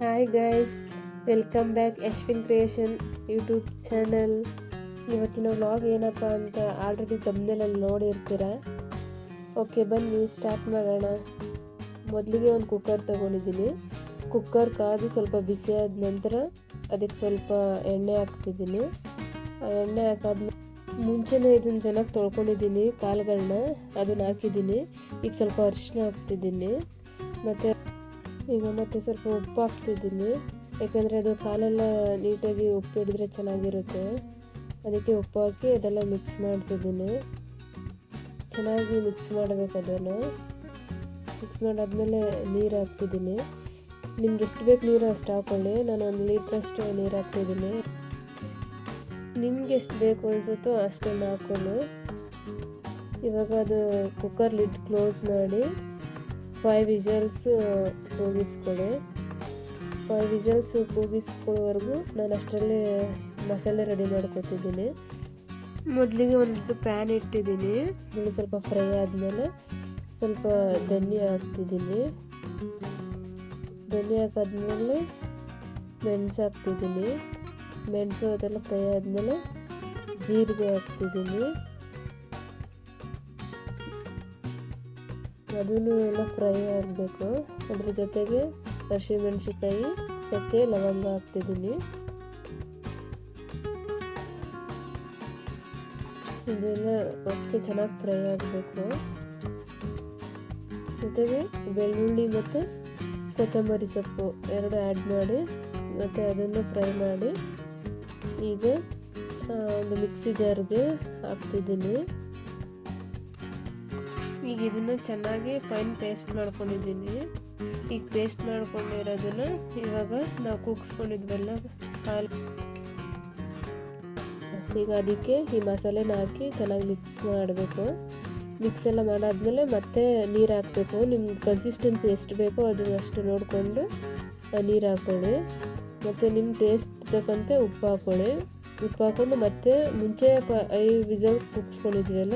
Hi guys welcome back Yashwin creation YouTube channel ಇವತ್ತಿನ vlog ಏನಪ್ಪ ಅಂತ ಆಲ್ರೆಡಿ ತಮ್ಮನೇಲಲ್ಲಿ ನೋಡಿರ್ತೀರ? ಓಕೆ ಬನ್ನಿ ಸ್ಟಾರ್ಟ್ ಮಾಡೋಣ. ಮೊದಲಿಗೆ ಒಂದು ಕುಕ್ಕರ್ ತೊಗೊಂಡಿದ್ದೀನಿ. ಕುಕ್ಕರ್ ಕಾದು ಸ್ವಲ್ಪ ಬಿಸಿ ಆದ ನಂತರ ಅದಕ್ಕೆ ಸ್ವಲ್ಪ ಎಣ್ಣೆ ಹಾಕ್ತಿದ್ದೀನಿ. ಎಣ್ಣೆ ಹಾಕಾದ ಮುಂಚೆನೇ ಇದನ್ನು ಚೆನ್ನಾಗಿ ತೊಳ್ಕೊಂಡಿದ್ದೀನಿ ಕಾಳುಗಳನ್ನ ಅದನ್ನ ಹಾಕಿದ್ದೀನಿ. ಈಗ ಸ್ವಲ್ಪ ಅರಿಶಿನ ಹಾಕ್ತಿದ್ದೀನಿ. ಮತ್ತು ಈಗ ಮತ್ತೆ ಸ್ವಲ್ಪ ಉಪ್ಪು ಹಾಕ್ತಿದ್ದೀನಿ. ಯಾಕಂದರೆ ಅದು ಕಾಲೆಲ್ಲ ನೀಟಾಗಿ ಉಪ್ಪು ಹಿಡಿದ್ರೆ ಚೆನ್ನಾಗಿರುತ್ತೆ. ಅದಕ್ಕೆ ಉಪ್ಪು ಹಾಕಿ ಅದೆಲ್ಲ ಮಿಕ್ಸ್ ಮಾಡ್ತಿದ್ದೀನಿ. ಚೆನ್ನಾಗಿ ಮಿಕ್ಸ್ ಮಾಡಬೇಕು ಅದನ್ನು. ಮಿಕ್ಸ್ ಮಾಡಾದಮೇಲೆ ನೀರು ಹಾಕ್ತಿದ್ದೀನಿ. ನಿಮ್ಗೆ ಎಷ್ಟು ಬೇಕು ನೀರು ಅಷ್ಟು ಹಾಕ್ಕೊಳ್ಳಿ ನಾನು ಒಂದು ಲೀಟ್ರಷ್ಟು ನೀರು ಹಾಕ್ತಿದ್ದೀನಿ. ನಿಮ್ಗೆ ಎಷ್ಟು ಬೇಕು ಅನಿಸುತ್ತೋ ಅಷ್ಟನ್ನು ಹಾಕ್ಕೊಂಡು ಇವಾಗ ಅದು ಕುಕ್ಕರ್ ಲಿಡ್ ಕ್ಲೋಸ್ ಮಾಡಿ ಫೈವ್ ವಿಜಲ್ಸ್ ಕೂಗಿಸ್ಕೊಳ್ಳಿ ಫೈವ್ ವಿಜಲ್ಸ್ ಕೂಗಿಸ್ಕೊಳ್ಳೋವರೆಗೂ ನಾನು ಅಷ್ಟರಲ್ಲಿ ಮಸಾಲೆ ರೆಡಿ ಮಾಡ್ಕೊತಿದ್ದೀನಿ. ಮೊದಲಿಗೆ ಒಂದು ಪ್ಯಾನ್ ಇಟ್ಟಿದ್ದೀನಿ. ಅದು ಸ್ವಲ್ಪ ಫ್ರೈ ಆದಮೇಲೆ ಸ್ವಲ್ಪ ಧನಿಯಾ ಹಾಕ್ತಿದ್ದೀನಿ. ಧನಿಯಾ ಹಾಕಾದ್ಮೇಲೆ ಮೆಣಸು ಹಾಕ್ತಿದ್ದೀನಿ. ಮೆಣಸು ಅದೆಲ್ಲ ಫ್ರೈ ಆದಮೇಲೆ ಜೀರಿಗೆ ಹಾಕ್ತಿದ್ದೀನಿ. ಅದನ್ನು ಎಲ್ಲ ಫ್ರೈ ಆಗಬೇಕು. ಅದ್ರ ಜೊತೆಗೆ ಹಸಿಮೆಣ್ಸಿಕಾಯಿ ಚಕ್ಕೆ ಲವಂಗ ಹಾಕ್ತಿದ್ದೀನಿ. ಇದೆಲ್ಲ ಒಟ್ಟಿಗೆ ಚೆನ್ನಾಗಿ ಫ್ರೈ ಆಗಬೇಕು. ಜೊತೆಗೆ ಬೆಳ್ಳುಳ್ಳಿ ಮತ್ತು ಕೊತ್ತಂಬರಿ ಸೊಪ್ಪು ಎರಡು ಆ್ಯಡ್ ಮಾಡಿ ಮತ್ತು ಅದನ್ನು ಫ್ರೈ ಮಾಡಿ ಈಗ ಒಂದು ಮಿಕ್ಸಿ ಜಾರ್ಗೆ ಹಾಕ್ತಿದ್ದೀನಿ. ಈಗ ಇದನ್ನು ಚೆನ್ನಾಗಿ ಫೈನ್ ಪೇಸ್ಟ್ ಮಾಡ್ಕೊಂಡಿದ್ದೀನಿ. ಈಗ ಪೇಸ್ಟ್ ಮಾಡ್ಕೊಂಡಿರೋದನ್ನು ಇವಾಗ ನಾವು ಕೂಗಿಸ್ಕೊಂಡಿದ್ವಲ್ಲ ಹಾಲು ಈಗ ಅದಕ್ಕೆ ಈ ಮಸಾಲೆನ ಹಾಕಿ ಚೆನ್ನಾಗಿ ಮಿಕ್ಸ್ ಮಾಡಬೇಕು. ಮಿಕ್ಸ್ ಎಲ್ಲ ಮಾಡಾದ್ಮೇಲೆ ಮತ್ತೆ ನೀರು ಹಾಕಬೇಕು. ನಿಮ್ಮ ಕನ್ಸಿಸ್ಟೆನ್ಸಿ ಎಷ್ಟು ಬೇಕೋ ಅದು ಅಷ್ಟು ನೋಡಿಕೊಂಡು ನೀರು ಹಾಕ್ಕೊಳ್ಳಿ ಮತ್ತು ನಿಮ್ಮ ಟೇಸ್ಟ್ ತಕ್ಕಂತೆ ಉಪ್ಪು ಹಾಕ್ಕೊಳ್ಳಿ ಉಪ್ಪು ಹಾಕ್ಕೊಂಡು ಮತ್ತೆ ಮುಂಚೆ ಪ ಐದು ವಿಸಲ್ ಕುಗ್ಸ್ಕೊಂಡಿದ್ವಲ್ಲ,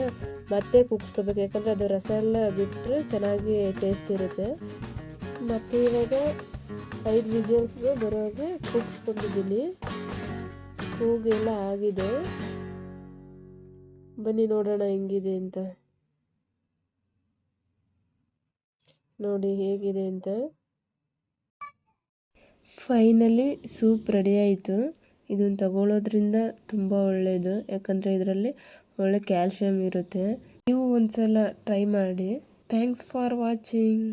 ಮತ್ತೆ ಕುಗ್ಸ್ಕೋಬೇಕು. ಯಾಕಂದರೆ ಅದು ರಸ ಎಲ್ಲ ಬಿಟ್ಟರೆ ಚೆನ್ನಾಗಿ ಟೇಸ್ಟ್ ಇರುತ್ತೆ. ಮತ್ತು ಇವಾಗ ಐದು ವಿಜಲ್ಸ್ಗೆ ಬರೋಗೆ ಕುಗ್ಸ್ಕೊಂಡಿದ್ದೀನಿ. ಕೂಗೆಲ್ಲ ಆಗಿದೆ. ಬನ್ನಿ ನೋಡೋಣ ಹೆಂಗಿದೆ ಅಂತ. ನೋಡಿ ಹೇಗಿದೆ ಅಂತ. ಫೈನಲಿ ಸೂಪ್ ರೆಡಿ ಆಯಿತು. ಇದನ್ನು ತಗೊಳ್ಳೋದ್ರಿಂದ ತುಂಬ ಒಳ್ಳೆಯದು ಯಾಕಂದರೆ ಇದರಲ್ಲಿ ಒಳ್ಳೆ ಕ್ಯಾಲ್ಶಿಯಮ್ ಇರುತ್ತೆ. ನೀವು ಒಂದ್ಸಲ ಟ್ರೈ ಮಾಡಿ. Thanks for watching